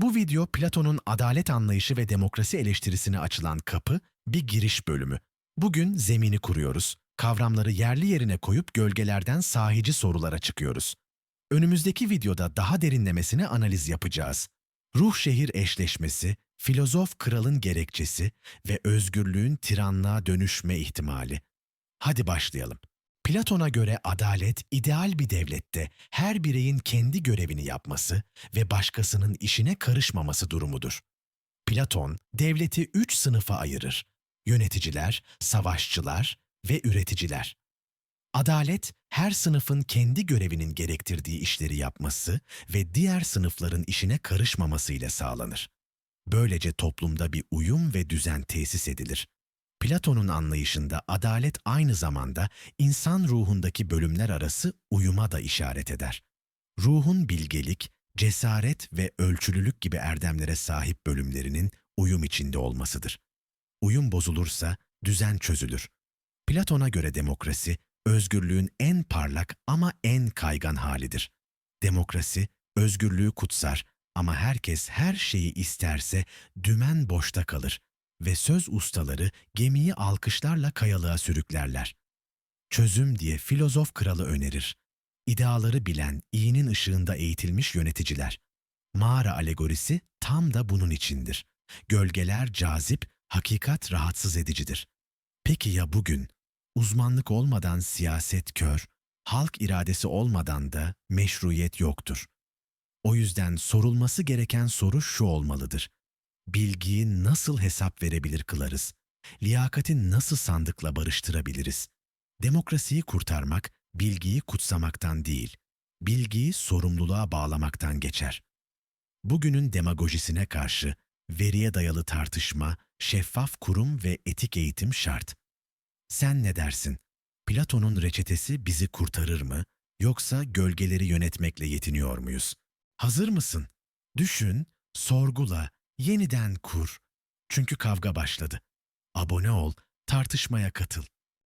Bu video Platon'un adalet anlayışı ve demokrasi eleştirisine açılan kapı, bir giriş bölümü. Bugün zemini kuruyoruz. Kavramları yerli yerine koyup gölgelerden sahici sorulara çıkıyoruz. Önümüzdeki videoda daha derinlemesine analiz yapacağız. Ruh şehir eşleşmesi, filozof kralın gerekçesi ve özgürlüğün tiranlığa dönüşme ihtimali. Hadi başlayalım. Platon'a göre adalet ideal bir devlette her bireyin kendi görevini yapması ve başkasının işine karışmaması durumudur. Platon devleti üç sınıfa ayırır. Yöneticiler, savaşçılar ve üreticiler. Adalet, her sınıfın kendi görevinin gerektirdiği işleri yapması ve diğer sınıfların işine karışmamasıyla sağlanır. Böylece toplumda bir uyum ve düzen tesis edilir. Platon'un anlayışında adalet aynı zamanda insan ruhundaki bölümler arası uyuma da işaret eder. Ruhun bilgelik, cesaret ve ölçülülük gibi erdemlere sahip bölümlerinin uyum içinde olmasıdır. Uyum bozulursa düzen çözülür. Platon'a göre demokrasi, özgürlüğün en parlak ama en kaygan halidir. Demokrasi, özgürlüğü kutsar ama herkes her şeyi isterse dümen boşta kalır ve söz ustaları gemiyi alkışlarla kayalığa sürüklerler. Çözüm diye filozof kralı önerir. İdeaları bilen, iyinin ışığında eğitilmiş yöneticiler. Mağara alegorisi tam da bunun içindir. Gölgeler cazip, hakikat rahatsız edicidir. Peki ya bugün? Uzmanlık olmadan siyaset kör, halk iradesi olmadan da meşruiyet yoktur. O yüzden sorulması gereken soru şu olmalıdır. Bilgiyi nasıl hesap verebilir kılarız? Liyakati nasıl sandıkla barıştırabiliriz? Demokrasiyi kurtarmak, bilgiyi kutsamaktan değil, bilgiyi sorumluluğa bağlamaktan geçer. Bugünün demagojisine karşı veriye dayalı tartışma, şeffaf kurum ve etik eğitim şart. Sen ne dersin? Platon'un reçetesi bizi kurtarır mı yoksa gölgeleri yönetmekle yetiniyor muyuz? Hazır mısın? Düşün, sorgula, yeniden kur. Çünkü kavga başladı. Abone ol, tartışmaya katıl.